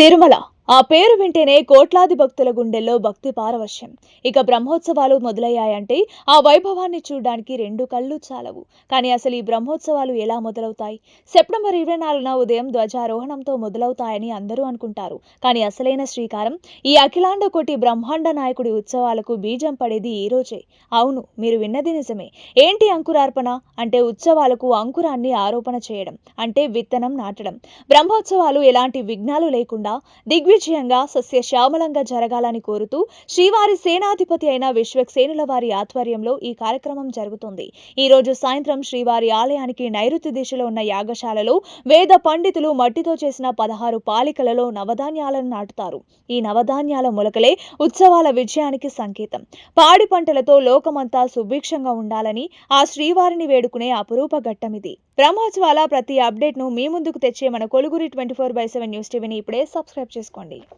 తిరుమల ఆ పేరు వింటేనే కోట్లాది భక్తుల గుండెల్లో భక్తి పారవశ్యం. ఇక బ్రహ్మోత్సవాలు మొదలయ్యాయంటే ఆ వైభవాన్ని చూడడానికి రెండు కళ్ళు చాలవు. కానీ అసలు ఈ బ్రహ్మోత్సవాలు ఎలా మొదలవుతాయి? సెప్టెంబర్ ఇరవై నాలుగున ఉదయం ధ్వజారోహణంతో మొదలవుతాయని అందరూ అనుకుంటారు. కానీ అసలైన శ్రీకారం ఈ అఖిలాండ కోటి బ్రహ్మాండ నాయకుడి ఉత్సవాలకు బీజం పడేది ఈ రోజే. అవును మీరు విన్నది నిజమే. ఏంటి అంకురార్పణ? అంటే ఉత్సవాలకు అంకురాన్ని ఆరోపణ చేయడం అంటే విత్తనం నాటడం. బ్రహ్మోత్సవాలు ఎలాంటి విఘ్నాలు లేకుండా దిగ్విజయంగా సస్యశ్యామలంగా జరగాలని కోరుతూ శ్రీవారి సేనాధిపతి అయిన విశ్వక్సేనుల వారి ఆధ్వర్యంలో ఈ కార్యక్రమం జరుగుతుంది. ఈ రోజు సాయంత్రం శ్రీవారి ఆలయానికి నైరుతి దిశలో ఉన్న యాగశాలలో వేద పండితులు మట్టితో చేసిన పదహారు పాలికలలో నవధాన్యాలను నాటుతారు. ఈ నవధాన్యాల మొలకలే ఉత్సవాల విజయానికి సంకేతం. పాడి పంటలతో లోకమంతా సుభిక్షంగా ఉండాలని ఆ శ్రీవారిని వేడుకునే అపురూప ఘట్టమిది. బ్రహ్మోత్సవాల ప్రతి అప్డేట్ను మీ ముందుకు తెచ్చే మన కొలుగురి twenty four by seven news టీవీని ఇప్పుడే సబ్స్క్రైబ్ చేసుకోండి